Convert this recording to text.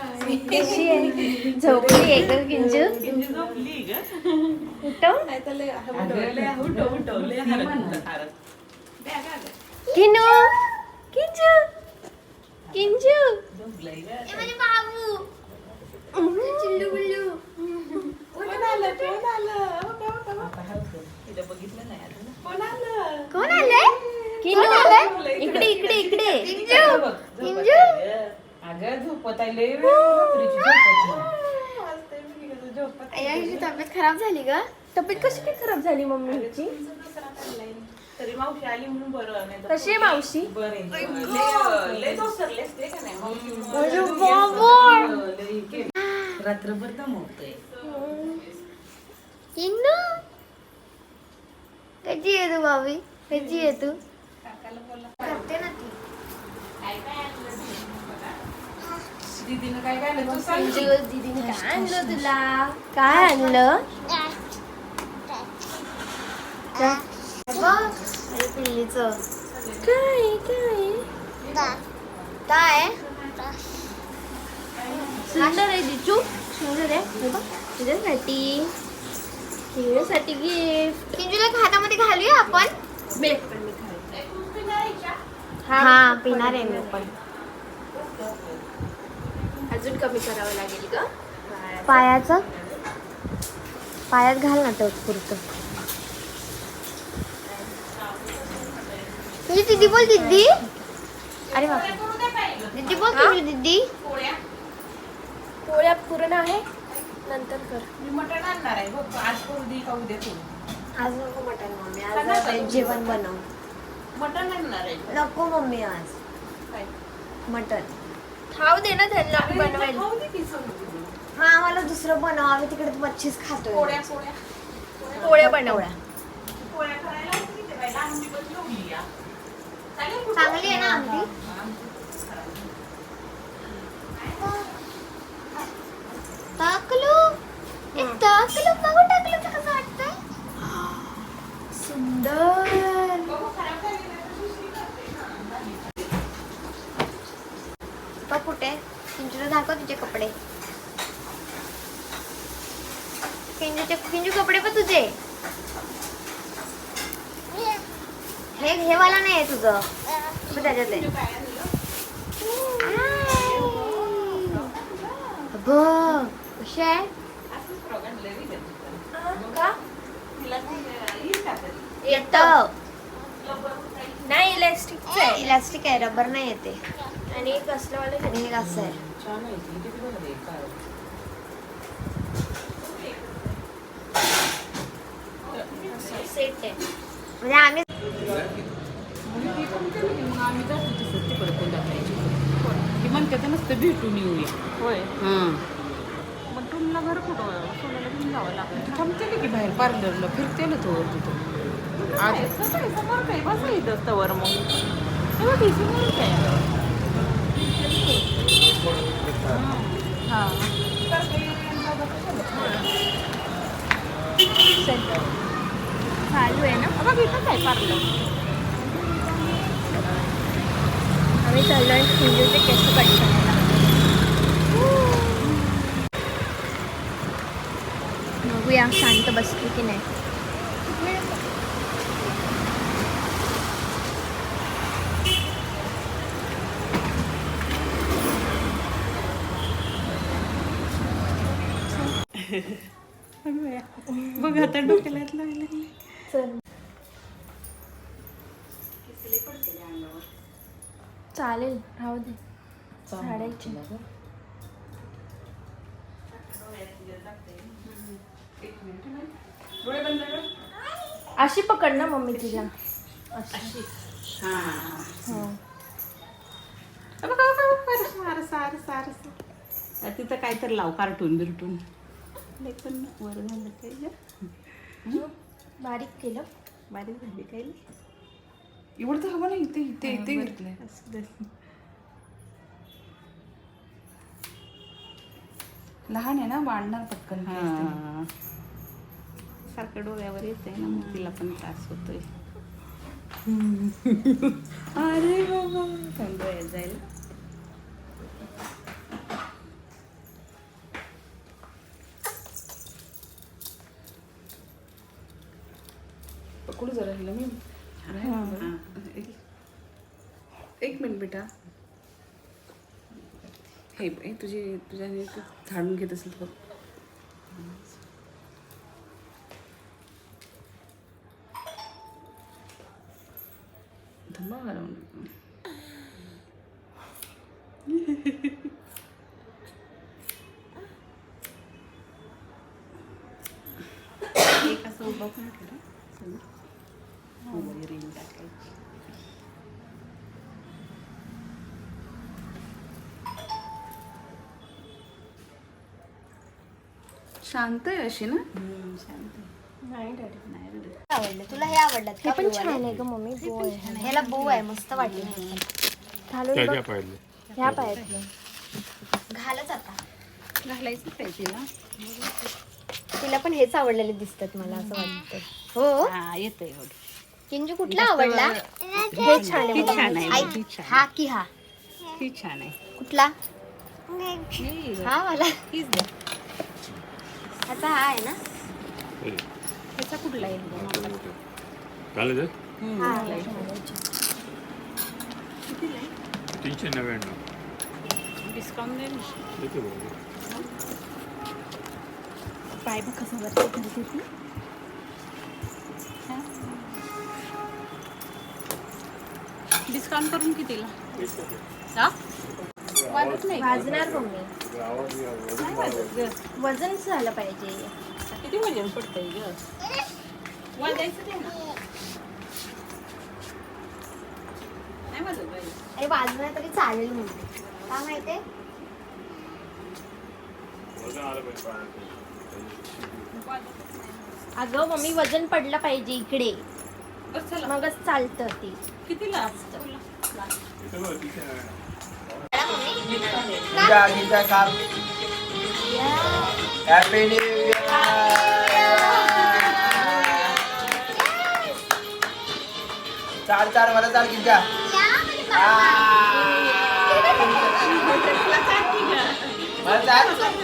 कशी आहे झोपली आहे का किंजू उठव किनू. किंजू किंजू ए माझे बाबू चिल्लू बिल्लू कोण आलंय किनू आलाय इकडे इकडे इकडे किंजू किंजू अगं झोपत आहे लय वेळ रात्रीची झोपत नाही. याची तब्येत खराब झाली का तब्येत कशी काय खराब झाली मम्मीची तरी मावशी आली म्हणून बरं नाही तर कशी आहे मावशी? बरं. आहे. लय- लय दोसरले असते का नाही मावशी? माझे बाबा. लय केलं. रात्रभर दमवतोय. किन्नू कशी आहे तू बाबी कशी आहे तू करते ना ती. दीदीनं काय काय तू सांग. की. दीदीने काय आणलं तुला? काय आणलं? पिल्लीच. काय काय? काय? सुंदर आहे जिजू सुंदर आहे. हे बघ. तुझ्यासाठी तुझ्यासाठी गिफ्ट किंजूला हातामध्ये घालूया आपण. हा पिणार आहे मी पण. अजून कमी करावं लागेल का पायाचं. पायात घाल ना तेवढं पुरतं. तुझी दीदी बोल दीदी. अरे बापरे. दीदी बोल तुझी दीदी. पोळ्या. पूर्ण आहे. नंतर कर. मी मटण आणणार आहे बघ. आज करू दे का उद्या करू? आज नको मटन मम्मी. आज जेवण बनव. मटण आणणार आहे. नको मम्मी आज. काय? मटन खाऊ दे ना त्यांना बनवायला. हा आम्हाला दुसरं बनव आम्ही तिकडे मच्छीच खातोय पोळ्या पोळ्या पोळ्या बनव पोळ्या. पोळ्या करायला होती की ते बाई लहान दिवस ठेवली या. चालेल कुठं? चांगली आहे ना आमटी टाकलो ए, टाकलो बघू टाकलो तर कसं वाटतंय सुंदर बघू, खराब झाली नाही तर दुसरी करते ना. बघ कुठे किंजूला दाखव तुझे कपडे किंजूचे किंजू कपडे पण तुझे? हे हे वाला नाही आहे तुझं. पण त्याच्यात आहे काय आणलं? बघ कशी आहे? येत. नाही इलास्टिकचं आहे. इलास्टिक आहे रबर नाही येते. आणि कसलं वालं? हे असं आहे छान आहे ती. किती बरं आहे, काय. सेट आहे म्हणजे आम्ही म्हणजे जातो तसं तिकडे कोल्हापूरच्या. ती म्हणते तर नुसतं भेटून येऊया होय. हां मग तुम्हाला घर कुठं? सोनाला घेऊन जावं लागेल. थांबते की बाहेर पार्लरला फिरते ना तो तिथं आज समोर काही बसा इथं तवर मग. तेव्हा काय? हां. चालू आहे ना? बघ इथं काय पार्लर? आम्ही चाललो आहे हिंदूचे केस कट करायला बघूया शांत बसली की नाही. बघ आता डोक्याला लागले. चल. चालेल राहू दे. कर. अशी पकड ना मम्मी तुझ्या. अशी. हां. हो. तिथं काय तर लाव कार्टून बिरटून. पण वर झालं? बारीक केलं. बारीक झाली काय एवढं तर हवं नाही इथे इथे इथे असं दे. लहान आहे ना वाढणार पटकन सारखं डोळ्यावर येते ना मग तिला पण त्रास होतोय. अरे बाबा पण डोळ्यात जायला. कुठं जरा राहिलं मी हां. एक- एक मिनिट बेटा हे हे तुझी तुझ्या तू झाडून घेत असेल बघ थांबा घालवून. एक असं उभं पण रिंग टाकायची शांत आहे अशी ना? शांत नाही डॅडी नाही रडत. आवडलं तुला हे आवडलं. हे पण छान आहे ग मम्मी बो आहे. ह्याला बो आहे मस्त वाटलं घालून बघ. पाहिजे ह्या पायातलं घालच आता. तिला? तिला पण हेच आवडलेले दिसतात मला असं वाटतं. हो. हा येतंय एवढं. किंजू कुठला आवडला? हे छान आहे ही. छान आहे. आई, ही छान हा की हा. ही छान आहे. कुठला? ही हा मला. हीच द्या ह्याचा हा आहे ना? ह्याचा कुठला आहे? चालेल हा तीनशे नव्याण्णव. डिस्काउंट दे ना देतो बरोबर. पाय बघ कसं वरती करते ती. डिस्काउंट करून कितीला हा वाजत नाही? वाजणार मम्मी नाही वाजत ग. वजन झालं पाहिजे किती वजन पडतंय ग वाजायचं ते ना नाही वाजत बाई. अरे वाजणार तरी चालेल का पाण्याचं. अगं मम्मी वजन पडलं पाहिजे इकडे मगच चालतं ते. तीनशे नव्याण्णव. गीता गीता काप हॅपी न्यू चाल चाल मला चाल गीता. मला चाल.